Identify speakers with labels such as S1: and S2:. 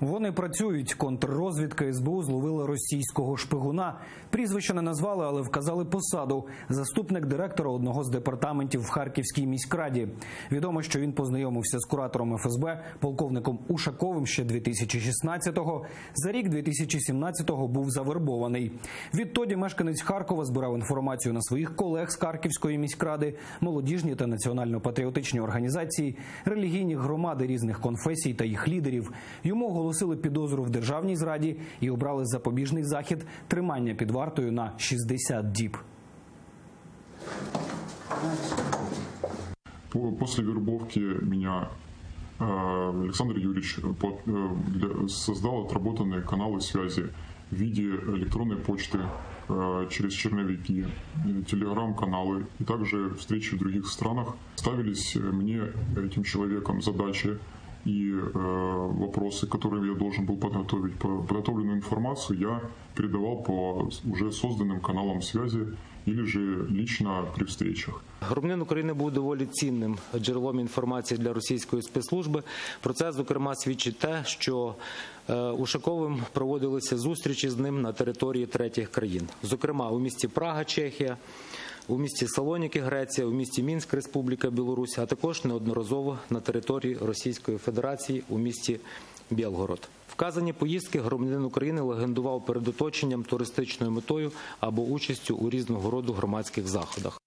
S1: Вони працюють. Контррозвідка СБУ зловила російського шпигуна. Прізвище не назвали, але вказали посаду. Заступник директора одного з департаментів в Харківській міськраді. Відомо, що він познайомився з куратором ФСБ, полковником Ушаковим ще 2016-го. За рік 2017-го був завербований. Відтоді мешканець Харкова збирав інформацію на своїх колег з Харківської міськради, молодіжні та національно-патріотичні організації, релігійні громади різних конфесій та їх лідерів. Йому оголосили підозру в державній зраді і обрали запобіжний захід тримання під вартою на 60 діб.
S2: По- После вербовки меня э, Александр Юрьевич по- э, для- создал отработанные каналы связи в виде электронной почты э, через черновики, э, телеграм-каналы и также встречи в других странах. Ставились э, мне этим человеком задачи и э, вопросы, которые я должен был подготовить. По- Подготовленную информацию я передавал по уже созданным каналам связи или же лично при встречах.
S3: Громадянин України був доволі цінним джерелом інформації для російської спецслужби. Про це зокрема свідчить те, що е, Ушаковим проводилися зустрічі з ним на території третіх країн, зокрема у місті Прага, Чехія. У місті Салоніки, Греція, у місті Мінськ, Республіка Білорусь, а також неодноразово на території Російської Федерації у місті Білгород. Вказані поїздки громадянин України легендував перед оточенням туристичною метою або участю у різного роду громадських заходах.